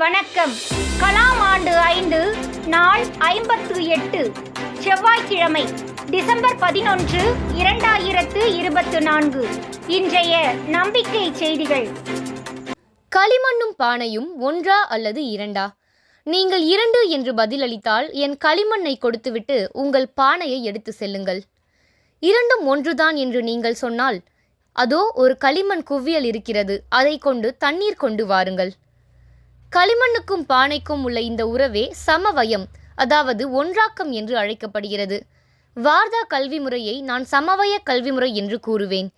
வணக்கம். கலாம் ஆண்டு ஐந்து நாள் ஐம்பத்து எட்டு செவ்வாய்க்கிழமை டிசம்பர் பதினொன்று இரண்டாயிரத்து இருபத்து நான்கு. இன்றைய நம்பிக்கை செய்திகள். களிமண்ணும் பானையும் ஒன்றா அல்லது இரண்டா? நீங்கள் இரண்டு என்று பதிலளித்தால் என் களிமண்ணை கொடுத்துவிட்டு உங்கள் பானையை எடுத்து செல்லுங்கள். இரண்டும் ஒன்றுதான் என்று நீங்கள் சொன்னால் அதோ ஒரு களிமண் குவியல் இருக்கிறது அதை கொண்டு தண்ணீர் கொண்டு வாருங்கள். களிமண்ணுக்கும் பானைக்கும் உள்ள இந்த உறவே சமவயம் அதாவது ஒன்றாக்கம் என்று அழைக்கப்படுகிறது. வார்தா கல்வி முறையை நான் சமவய கல்வி முறை என்று கூறுவேன்.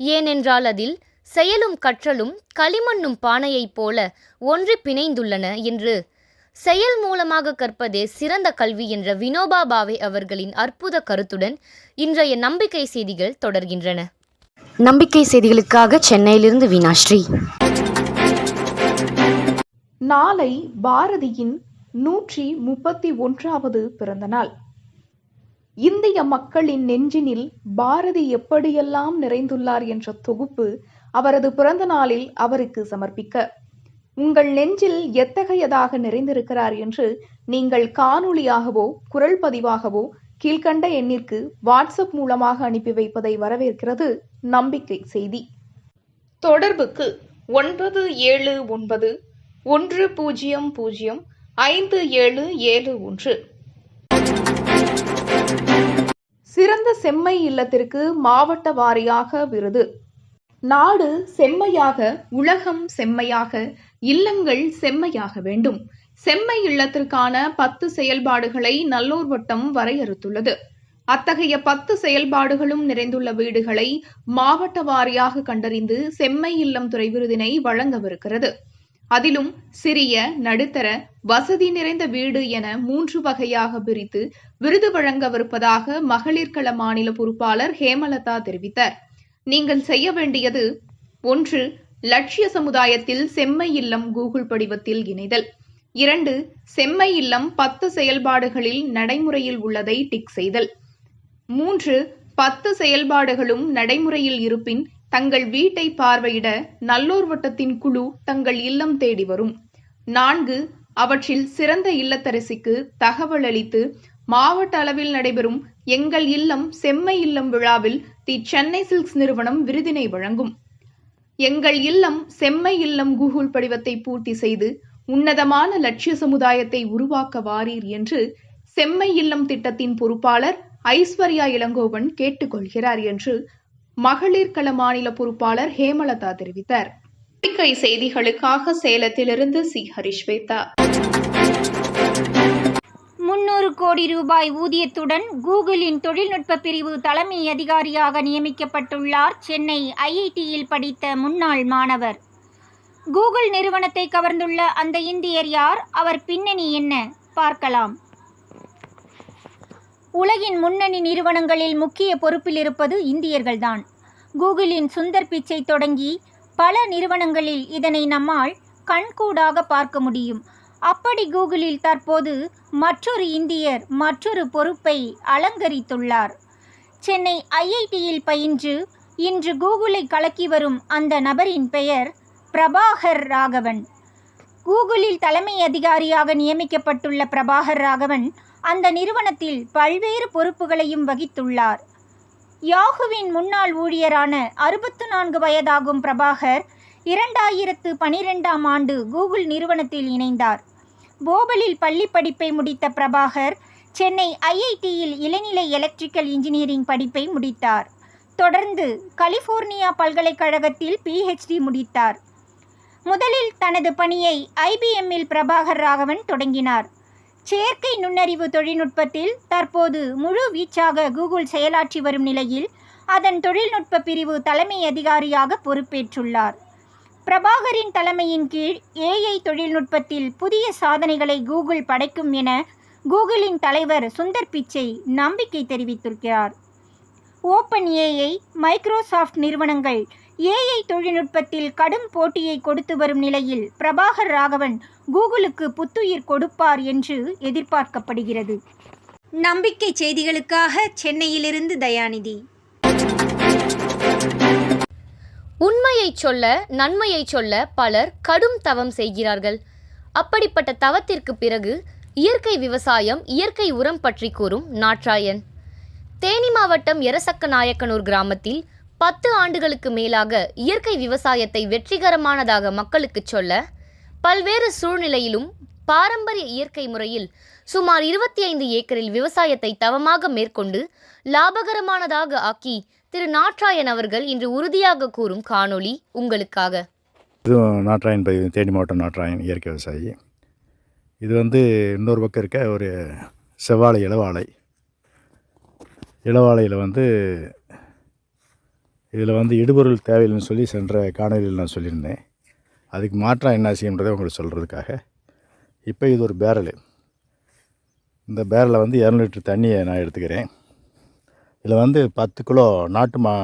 ஏனென்றால் அதில் செயலும் கற்றலும் களிமண்ணும் பானையைப் போல ஒன்று பிணைந்துள்ளன என்று செயல் மூலமாக கற்பதே சிறந்த கல்வி என்ற வினோபா பாவே அவர்களின் அற்புத கருத்துடன் இன்றைய நம்பிக்கை செய்திகள் தொடர்கின்றன. நம்பிக்கை செய்திகளுக்காக சென்னையிலிருந்து வீணாஸ்ரீ நாளை பாரதியின் நூற்றி முப்பத்தி ஒன்றாவது பிறந்த நாள் இந்திய மக்களின் நெஞ்சினில் பாரதி எப்படியெல்லாம் நிறைந்துள்ளார் என்ற தொகுப்பு அவரது பிறந்த நாளில் அவருக்கு சமர்ப்பிக்க. உங்கள் நெஞ்சில் எத்தகையதாக நிறைந்திருக்கிறார் என்று நீங்கள் காணொளியாகவோ குரல் பதிவாகவோ கீழ்கண்ட எண்ணிற்கு வாட்ஸ்அப் மூலமாக அனுப்பி வைப்பதை வரவேற்கிறது நம்பிக்கை செய்தி. தொடர்புக்கு ஒன்பது ஏழு ஒன்பது ஒன்று பூஜ்ஜியம் பூஜ்ஜியம் ஐந்து ஏழு ஏழு ஒன்று. சிறந்த செம்மை இல்லத்திற்கு மாவட்ட வாரியாக விருது. நாடு செம்மையாக உலகம் செம்மையாக இல்லங்கள் செம்மையாக வேண்டும். செம்மை இல்லத்திற்கான பத்து செயல்பாடுகளை நல்லூர் வட்டம் வரையறுத்துள்ளது. அத்தகைய பத்து செயல்பாடுகளும் நிறைந்துள்ள வீடுகளை மாவட்ட வாரியாக கண்டறிந்து செம்மை இல்லம் துறை விருதினை வழங்கவிருக்கிறது. அதிலும் சிறிய நடுத்தர வசதி நிறைந்த வீடு என மூன்று வகையாக பிரித்து விருது வழங்கவிருப்பதாக மகளிர்கள மாநில பொறுப்பாளர் ஹேமலதா தெரிவித்தார். நீங்கள் செய்ய வேண்டியது ஒன்று லட்சிய சமுதாயத்தில் செம்மை இல்லம் கூகுள் படிவத்தில் இணைதல். இரண்டு செம்மை இல்லம் பத்து செயல்பாடுகளில் நடைமுறையில் உள்ளதை டிக் செய்தல். மூன்று பத்து செயல்பாடுகளும் நடைமுறையில் இருப்பின் தங்கள் வீட்டை பார்வையிட நல்லோர் வட்டத்தின் குழு தங்கள் இல்லம் தேடி வரும். நான்கு அவற்றில் சிறந்த இல்லத்தரசிக்கு தகவல் அளித்து மாவட்ட அளவில் நடைபெறும் எங்கள் இல்லம் செம்மை இல்லம் விழாவில் தி சென்னை சில்க்ஸ் நிறுவனம் விருதினை வழங்கும். எங்கள் இல்லம் செம்மை இல்லம் கூகுள் படிவத்தை பூர்த்தி செய்து உன்னதமான லட்சிய சமுதாயத்தை உருவாக்க வாரீர் என்று செம்மை இல்லம் திட்டத்தின் பொறுப்பாளர் ஐஸ்வர்யா இளங்கோவன் கேட்டுக்கொள்கிறார் என்று மகளிர் கள மாநில பொறுப்பாளர் ஹேமலதா தெரிவித்தார். நம்பிக்கை செய்திகளுக்காக சேலத்திலிருந்து சி. ஹரிஷ்வேதா முன்னூறு கோடி ரூபாய் ஊதியத்துடன் கூகுளின் தொழில்நுட்ப பிரிவு தலைமை அதிகாரியாக நியமிக்கப்பட்டுள்ளார் சென்னை ஐஐடியில் படித்த முன்னாள் மாணவர். கூகுள் நிறுவனத்தை கவர்ந்துள்ள அந்த இந்தியர் யார்? அவர் பின்னணி என்ன? பார்க்கலாம். உலகின் முன்னணி நிறுவனங்களில் முக்கிய பொறுப்பில் இருப்பது இந்தியர்கள்தான். கூகுளின் சுந்தர் பிச்சை தொடங்கி பல நிறுவனங்களில் இதனை நம்மால் கண்கூடாக பார்க்க முடியும். அப்படி கூகுளில் தற்போது மற்றொரு இந்தியர் மற்றொரு பொறுப்பை அலங்கரித்துள்ளார். சென்னை ஐஐடியில் பயின்று இன்று கூகுளை கலக்கி வரும் அந்த நபரின் பெயர் பிரபாகர் ராகவன். கூகுளில் தலைமை அதிகாரியாக நியமிக்கப்பட்டுள்ள பிரபாகர் ராகவன் அந்த நிறுவனத்தில் பல்வேறு பொறுப்புகளையும் வகித்துள்ளார். யாகுவின் முன்னாள் ஊழியரான அறுபத்து நான்கு வயதாகும் பிரபாகர் இரண்டாயிரத்து பனிரெண்டாம் ஆண்டு கூகுள் நிறுவனத்தில் இணைந்தார். போபலில் பள்ளி படிப்பை முடித்த பிரபாகர் சென்னை ஐஐடியில் இளநிலை எலக்ட்ரிக்கல் இன்ஜினியரிங் படிப்பை முடித்தார். தொடர்ந்து கலிஃபோர்னியா பல்கலைக்கழகத்தில் பிஹெச்டி முடித்தார். முதலில் தனது பணியை ஐபிஎம்மில் பிரபாகர் ராகவன் தொடங்கினார். செயற்கை நுண்ணறிவு தொழில்நுட்பத்தில் தற்போது முழு வீச்சாக கூகுள் செயலாற்றி வரும் நிலையில் அதன் தொழில்நுட்ப பிரிவு தலைமை அதிகாரியாக பொறுப்பேற்றுள்ளார். பிரபாகரின் தலைமையின் கீழ் ஏஐ தொழில்நுட்பத்தில் புதிய சாதனைகளை கூகுள் படைக்கும் என கூகுளின் தலைவர் சுந்தர் பிச்சை நம்பிக்கை தெரிவித்திருக்கிறார். ஓப்பன் ஏஐ மைக்ரோசாஃப்ட் நிறுவனங்கள் ஏஐ தொழில்நுட்பத்தில் கடும் போட்டியை கொடுத்து வரும் நிலையில் பிரபாகர் ராகவன் கூகுளுக்கு புத்துயிர் கொடுப்பார் என்று எதிர்பார்க்கப்படுகிறது. நம்பிக்கை செய்திகளுக்காக சென்னையிலிருந்து தயாநிதி. உண்மையைச் சொல்ல நன்மையைச் சொல்ல பலர் கடும் தவம் செய்கிறார்கள். அப்படிப்பட்ட தவத்திற்கு பிறகு இயற்கை விவசாயம் இயற்கை உரம் பற்றி கூறும் நாட்ராயன் தேனி மாவட்டம் எரசக்க நாயக்கனூர் கிராமத்தில் பத்து ஆண்டுகளுக்கு மேலாக இயற்கை விவசாயத்தை வெற்றிகரமானதாக மக்களுக்கு சொல்ல பல்வேறு சூழ்நிலையிலும் பாரம்பரிய இயற்கை முறையில் சுமார் இருபத்தி ஐந்து ஏக்கரில் விவசாயத்தை தவமாக மேற்கொண்டு லாபகரமானதாக ஆக்கி திரு. நாட்ராயன் அவர்கள் இன்று உறுதியாக கூறும் காணொளி உங்களுக்காக. இது நாட்ராயன் பதிவு தேனி மாவட்டம் நாட்ராயன் இயற்கை விவசாயி. இது வந்து இன்னொரு பக்கம் இருக்க ஒரு செவ்வாழை இளவாழை. இளவாழையில் வந்து இதில் வந்து இடுபொருள் தேவையில்லைன்னு சொல்லி சென்ற காணொலியில் நான் சொல்லியிருந்தேன். அதுக்கு மாற்றம் என்ன செய்யன்றதை உங்களுக்கு சொல்கிறதுக்காக இப்போ இது ஒரு பேரல். இந்த பேரலில் வந்து இரநூறு லிட்டர் தண்ணியை நான் எடுத்துக்கிறேன். இதில் வந்து பத்து கிலோ நாட்டு மா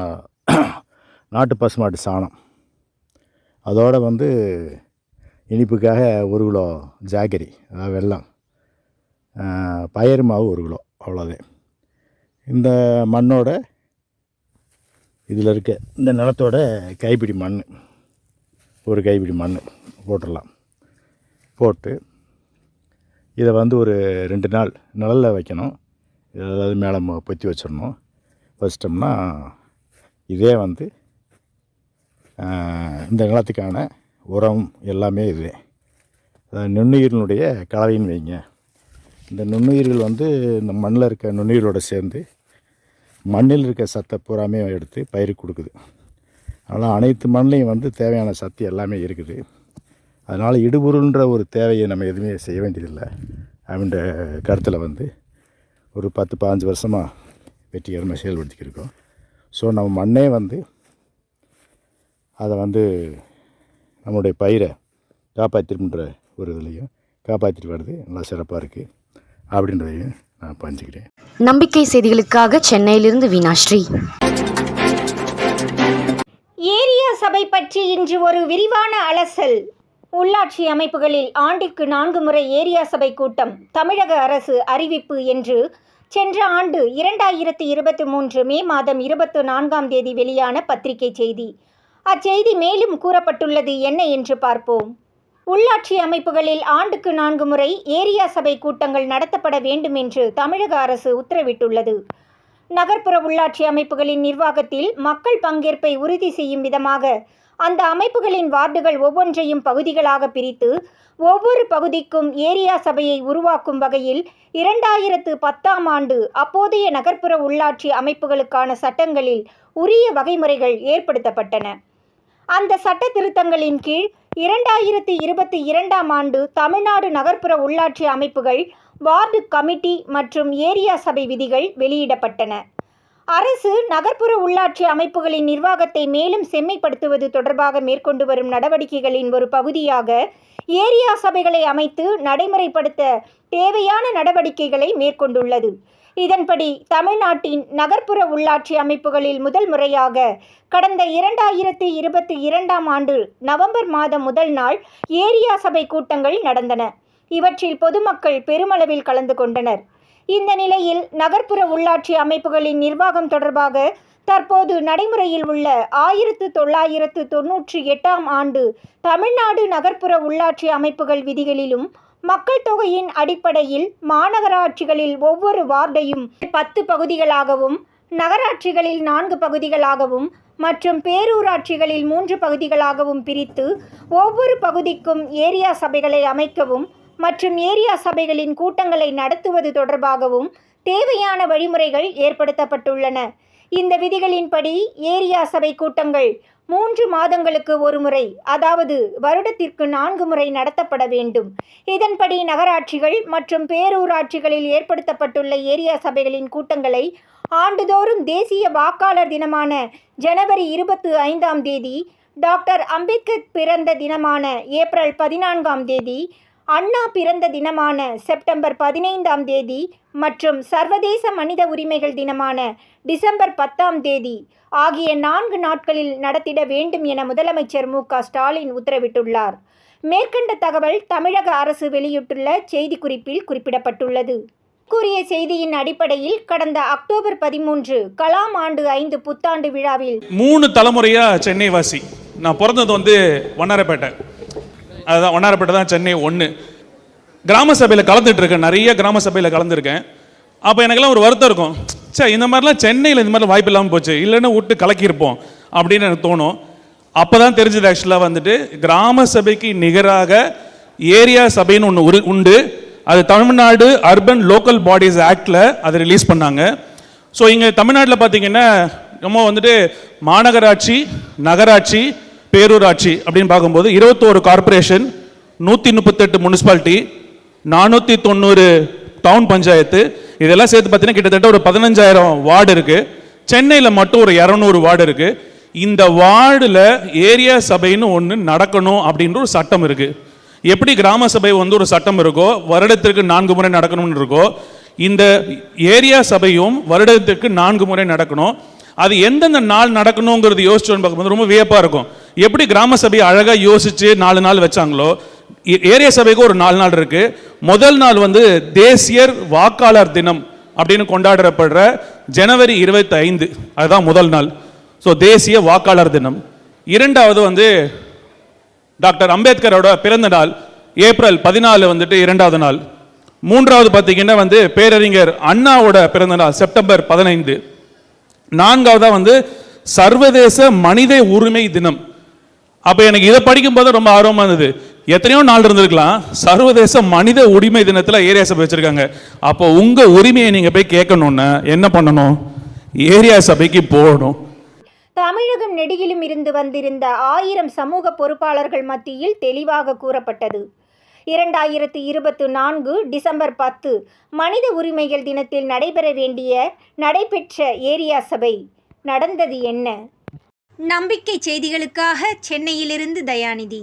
நாட்டு பசுமாட்டு சாணம். அதோடு வந்து இனிப்புக்காக ஒரு கிலோ ஜாக்கரி அதாவது வெள்ளம் பயிர் பயறு மாவு ஒரு கிலோ அவ்வளோதான். இந்த மண்ணோட இதில் இருக்க இந்த நிலத்தோட கைப்பிடி மண் ஒரு கைப்பிடி மண் போட்டுடலாம். போட்டு இதை வந்து ஒரு ரெண்டு நாள் நிழலில் வைக்கணும். ஏதாவது மேலே பொத்தி வச்சிடணும். வச்சிட்டோம்னா இதே வந்து இந்த நிலத்துக்கான உரம் எல்லாமே இது நுண்ணுயிரினுடைய கலவைன்னு வைங்க. இந்த நுண்ணுயிர்கள் வந்து இந்த மண்ணில் இருக்க நுண்ணுயிரோட சேர்ந்து மண்ணில் இருக்க சத்தை பூராமே எடுத்து பயிருக்கு கொடுக்குது. அதனால் அனைத்து மண்ணிலையும் வந்து தேவையான சத்து எல்லாமே இருக்குது. அதனால் இடுபொருள்ன்ற ஒரு தேவையை நம்ம எதுவுமே செய்ய வேண்டியதில்லை. அப்படின்ற கருத்தில் வந்து ஒரு பத்து பாஞ்சு வருஷமாக வெற்றிகரமாக செயல்படுத்திக்கிருக்கோம் ஸோ நம்ம மண்ணே வந்து அதை வந்து நம்மளுடைய பயிரை காப்பாற்றிருன்ற ஒரு இதுலேயும் காப்பாற்றிட்டு வருது நல்லா சிறப்பாக இருக்குது அப்படின்றதையும் நான் பஞ்சுக்கிறேன் நம்பிக்கை செய்திகளுக்காக சென்னையிலிருந்து வீணாஸ்ரீ. ஏரியா சபை பற்றி இன்று ஒரு விரிவான அலசல். உள்ளாட்சி அமைப்புகளில் ஆண்டிற்கு நான்கு முறை ஏரியா சபை கூட்டம் தமிழக அரசு அறிவிப்பு என்று சென்ற ஆண்டு இரண்டாயிரத்து இருபத்தி மூன்று மே மாதம் இருபத்து நான்காம் தேதி வெளியான பத்திரிகை செய்தி. அச்செய்தி மேலும் கூறப்பட்டுள்ளது என்ன என்று பார்ப்போம். உள்ளாட்சி அமைப்புகளில் ஆண்டுக்கு நான்கு முறை ஏரியா சபை கூட்டங்கள் நடத்தப்பட வேண்டும் என்று தமிழக அரசு உத்தரவிட்டுள்ளது. நகர்ப்புற உள்ளாட்சி அமைப்புகளின் நிர்வாகத்தில் மக்கள் பங்கேற்பை உறுதி செய்யும் விதமாக அந்த அமைப்புகளின் வார்டுகள் ஒவ்வொன்றையும் பகுதிகளாக பிரித்து ஒவ்வொரு பகுதிக்கும் ஏரியா சபையை உருவாக்கும் வகையில் இரண்டாயிரத்து பத்தாம் ஆண்டு அப்போதைய நகர்ப்புற உள்ளாட்சி அமைப்புகளுக்கான சட்டங்களில் உரிய வகைமுறைகள் ஏற்படுத்தப்பட்டன. அந்த சட்ட திருத்தங்களின் கீழ் இரண்டாயிரத்தி இருபத்தி இரண்டாம் ஆண்டு தமிழ்நாடு நகர்ப்புற உள்ளாட்சி அமைப்புகள் வார்டு கமிட்டி மற்றும் ஏரியா சபை விதிகள் வெளியிடப்பட்டன. அரசு நகர்ப்புற உள்ளாட்சி அமைப்புகளின் நிர்வாகத்தை மேலும் செம்மைப்படுத்துவது தொடர்பாக மேற்கொண்டு வரும் நடவடிக்கைகளின் ஒரு பகுதியாக ஏரியா சபைகளை அமைத்து நடைமுறைப்படுத்த தேவையான நடவடிக்கைகளை மேற்கொண்டுள்ளது. இதன்படி தமிழ்நாட்டின் நகர்ப்புற உள்ளாட்சி அமைப்புகளில் முதல் முறையாக கடந்த இரண்டாயிரத்தி இருபத்தி இரண்டாம் ஆண்டு நவம்பர் மாதம் முதல் நாள் ஏரியா சபை கூட்டங்கள் நடந்தன. இவற்றில் பொதுமக்கள் பெருமளவில் கலந்து கொண்டனர். இந்த நிலையில் நகர்ப்புற உள்ளாட்சி அமைப்புகளின் நிர்வாகம் தொடர்பாக தற்போது நடைமுறையில் உள்ள ஆயிரத்து தொள்ளாயிரத்து தொன்னூற்றி எட்டாம் ஆண்டு தமிழ்நாடு நகர்ப்புற உள்ளாட்சி அமைப்புகள் விதிகளிலும் மக்கள் தொகையின் அடிப்படையில் மாநகராட்சிகளில் ஒவ்வொரு வார்டையும் பத்து பகுதிகளாகவும் நகராட்சிகளில் நான்கு பகுதிகளாகவும் மற்றும் பேரூராட்சிகளில் மூன்று பகுதிகளாகவும் பிரித்து ஒவ்வொரு பகுதிக்கும் ஏரியா சபைகளை அமைக்கவும் மற்றும் ஏரியா சபைகளின் கூட்டங்களை நடத்துவது தொடர்பாகவும் தேவையான வழிமுறைகள் ஏற்படுத்தப்பட்டுள்ளன. இந்த விதிகளின்படி ஏரியா சபை கூட்டங்கள் மூன்று மாதங்களுக்கு ஒரு முறை அதாவது வருடத்திற்கு நான்கு முறை நடத்தப்பட வேண்டும். இதன்படி நகராட்சிகள் மற்றும் பேரூராட்சிகளில் ஏற்படுத்தப்பட்டுள்ள ஏரியா சபைகளின் கூட்டங்களை ஆண்டுதோறும் தேசிய வாக்காளர் தினமான ஜனவரி இருபத்தி ஐந்தாம் தேதி டாக்டர் அம்பேத்கர் பிறந்த தினமான ஏப்ரல் பதினான்காம் தேதி அண்ணா பிறந்த தினமான செப்டம்பர் பதினைந்தாம் தேதி மற்றும் சர்வதேச மனித உரிமைகள் தினமான டிசம்பர் பத்தாம் தேதி ஆகிய நான்கு நாட்களில் நடத்திட வேண்டும் என முதலமைச்சர் மு க ஸ்டாலின் உத்தரவிட்டுள்ளார். மேற்கண்ட தகவல் தமிழக அரசு வெளியிட்டுள்ள செய்திக்குறிப்பில் குறிப்பிடப்பட்டுள்ளது. கூறிய செய்தியின் அடிப்படையில் கடந்த அக்டோபர் பதிமூன்று கலாம் ஆண்டு ஐந்து புத்தாண்டு விழாவில் மூணு தலைமுறையாக சென்னை வாசி. நான் பிறந்தது வந்து வண்ணாரப்பேட்டை. அதுதான் ஒன்னாரப்பேட்டை தான் சென்னை ஒன்று கிராம சபையில் கலந்துட்டு இருக்கேன். நிறைய கிராம சபையில் கலந்துருக்கேன். அப்போ எனக்கெல்லாம் ஒரு வருத்தம் இருக்கும். சே இந்த மாதிரிலாம் சென்னையில் இந்த மாதிரி வாய்ப்பு இல்லாமல் போச்சு. இல்லைன்னா விட்டு கலக்கியிருப்போம் அப்படின்னு எனக்கு தோணும். அப்போ தான் தெரிஞ்சது ஆக்சுவலாக வந்துட்டு கிராம சபைக்கு நிகராக ஏரியா சபைன்னு ஒன்று உரு உண்டு. அது தமிழ்நாடு அர்பன் லோக்கல் பாடிஸ் ஆக்டில் அதை ரிலீஸ் பண்ணாங்க. ஸோ இங்கே தமிழ்நாட்டில் பார்த்தீங்கன்னா நம்ம வந்துட்டு மாநகராட்சி நகராட்சி பேரூராட்சி அப்படின்னு பார்க்கும்போது இருபத்தோரு கார்ப்பரேஷன் நூற்றி முப்பத்தெட்டு முனிசிபாலிட்டி நானூற்றி தொண்ணூறு டவுன் பஞ்சாயத்து இதெல்லாம் சேர்த்து பார்த்தீங்கன்னா கிட்டத்தட்ட ஒரு பதினஞ்சாயிரம் வார்டு இருக்குது சென்னையில் மட்டும் ஒரு இரநூறு வார்டு இருக்குது இந்த வார்டில் ஏரியா சபைன்னு ஒன்று நடக்கணும் அப்படின்ற ஒரு சட்டம் இருக்குது எப்படி கிராம சபை வந்து ஒரு சட்டம் இருக்கோ வருடத்திற்கு நான்கு முறை நடக்கணும்னு இருக்கோ இந்த ஏரியா சபையும் வருடத்திற்கு நான்கு முறை நடக்கணும். அது எந்தெந்த நாள் நடக்கணுங்கிறது யோசிச்சோன்னு பார்க்கும்போது ரொம்ப வியப்பாக இருக்கும். எப்படி கிராம சபையை அழகாக யோசித்து நாலு நாள் வச்சாங்களோ ஏரிய சபைக்கு ஒரு நாலு நாள் இருக்கு. முதல் நாள் வந்து தேசியர் வாக்காளர் தினம் அப்படின்னு கொண்டாடப்படுற ஜனவரி இருபத்தி ஐந்து அதுதான் முதல் நாள். ஸோ தேசிய வாக்காளர் தினம். இரண்டாவது வந்து டாக்டர் அம்பேத்கரோட பிறந்த நாள் ஏப்ரல் பதினாலு வந்துட்டு இரண்டாவது நாள். மூன்றாவது பார்த்தீங்கன்னா வந்து பேரறிஞர் அண்ணாவோட பிறந்த நாள் செப்டம்பர் பதினைந்து. நான்காவதாக வந்து சர்வதேச மனித உரிமை தினம். அப்போ எனக்கு இதை படிக்கும்போது ரொம்ப ஆர்வமாக இருந்தது. எத்தனையோ நாள் இருந்திருக்கலாம். சர்வதேச மனித உரிமை தினத்தில் ஏரியா சபை வச்சிருக்காங்க. அப்போ உங்க உரிமையை நீங்க போய் கேட்கணும்னா என்ன பண்ணணும்? ஏரியா சபைக்கு போகணும். தமிழகம் நெடுகிலும் இருந்து வந்திருந்த ஆயிரம் சமூக பொறுப்பாளர்கள் மத்தியில் தெளிவாக கூறப்பட்டது. இரண்டாயிரத்து இருபத்து நான்கு டிசம்பர் பத்து மனித உரிமைகள் தினத்தில் நடைபெற வேண்டிய நடைபெற்ற ஏரியா சபை நடந்தது என்ன? நம்பிக்கை செய்திகளுக்காக சென்னையிலிருந்து தயாநிதி.